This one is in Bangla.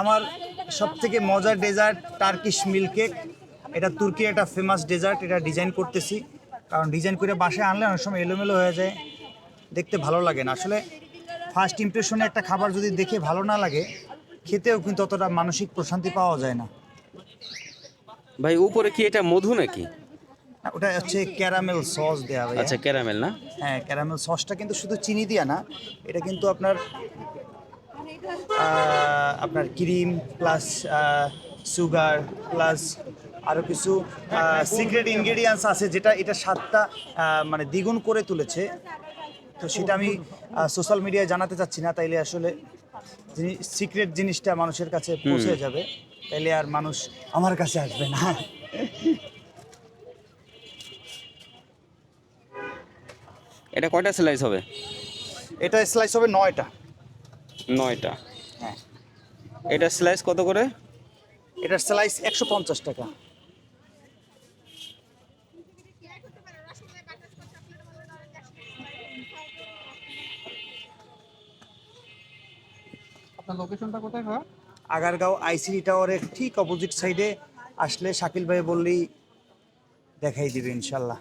আমার সব থেকে মজার ডেজার্ট টার্কিশ মিল্ক কেক এটা তুর্কির একটা ফেমাস ডেজার্ট এটা ডিজাইন করতেছি। কারণ ডিজাইন করে বাসায় আনলে অনেক সময় এলোমেলো হয়ে যায়। দেখতে ভালো লাগে না। আসলে ফার্স্ট ইমপ্রেশনে একটা খাবার যদি দেখে ভালো না লাগে খেতেও কিন্তু অতটা মানসিক প্রশান্তি পাওয়া যায় না। ভাই উপরে কি এটা মধু নাকি? ওটা হচ্ছে ক্যারামেল সস দেওয়া ভাইয়া। আচ্ছা ক্যারামেল না? হ্যাঁ ক্যারামেল সসটা কিন্তু শুধু চিনি দিয়া না এটা কিন্তু আপনার আপনার ক্রিম প্লাস সুগার প্লাস আরও কিছু সিক্রেট ইনগ্রেডিয়েন্টস আছে যেটা এটা স্বাদটা মানে দ্বিগুণ করে তুলেছে। তো সেটা আমি সোশ্যাল মিডিয়ায় জানাতে চাচ্ছি না তাইলে আসলে সিক্রেট জিনিসটা মানুষের কাছে পৌঁছে যাবে তাইলে আর মানুষ আমার কাছে আসবে না। এটা কয়টা স্লাইস হবে? এটা স্লাইস হবে নয়টা। নয়টা। হ্যাঁ। এটা স্লাইস কত করে? এটার স্লাইস একশো পঞ্চাশ টাকা। আপনার লোকেশনটা কোথায় ভাই? আগারগাঁও আইসিডি টাওয়ারের ঠিক অপোজিট সাইডে আসলে শাকিল ভাই বললেই দেখাই দিবে ইনশাল্লাহ।